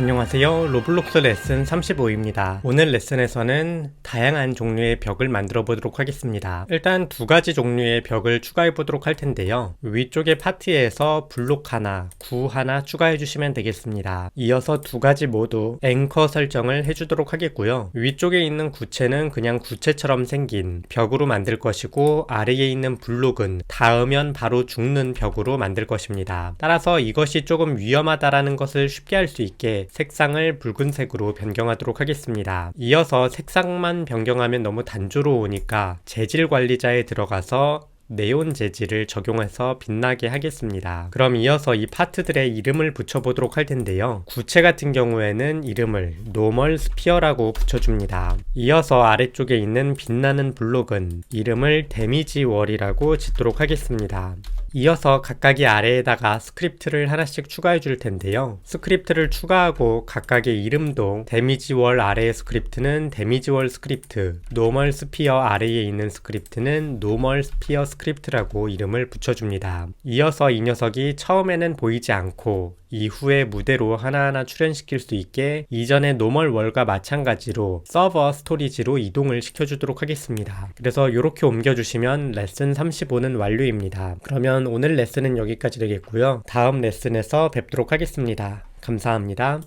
안녕하세요. 로블록스 레슨 35입니다. 오늘 레슨에서는 다양한 종류의 벽을 만들어 보도록 하겠습니다. 일단 두 가지 종류의 벽을 추가해 보도록 할 텐데요. 위쪽의 파티에서 블록 하나, 구 하나 추가해 주시면 되겠습니다. 이어서 두 가지 모두 앵커 설정을 해 주도록 하겠고요. 위쪽에 있는 구체는 그냥 구체처럼 생긴 벽으로 만들 것이고 아래에 있는 블록은 닿으면 바로 죽는 벽으로 만들 것입니다. 따라서 이것이 조금 위험하다라는 것을 쉽게 할수 있게 색상을 붉은색으로 변경하도록 하겠습니다. 이어서 색상만 변경하면 너무 단조로우니까 재질 관리자에 들어가서 네온 재질을 적용해서 빛나게 하겠습니다. 그럼 이어서 이 파트들의 이름을 붙여보도록 할 텐데요. 구체 같은 경우에는 이름을 노멀 스피어라고 붙여줍니다. 이어서 아래쪽에 있는 빛나는 블록은 이름을 데미지 월이라고 짓도록 하겠습니다. 이어서 각각의 아래에다가 스크립트를 하나씩 추가해 줄 텐데요. 스크립트를 추가하고 각각의 이름도 데미지 월 아래의 스크립트는 데미지 월 스크립트, 노멀 스피어 아래에 있는 스크립트는 노멀 스피어 스크립트라고 이름을 붙여줍니다. 이어서 이 녀석이 처음에는 보이지 않고 이후에 무대로 하나하나 출연시킬 수 있게 이전의 노멀 월과 마찬가지로 서버 스토리지로 이동을 시켜주도록 하겠습니다. 그래서 이렇게 옮겨주시면 레슨 35는 완료입니다. 그러면 오늘 레슨은 여기까지 되겠고요. 다음 레슨에서 뵙도록 하겠습니다. 감사합니다.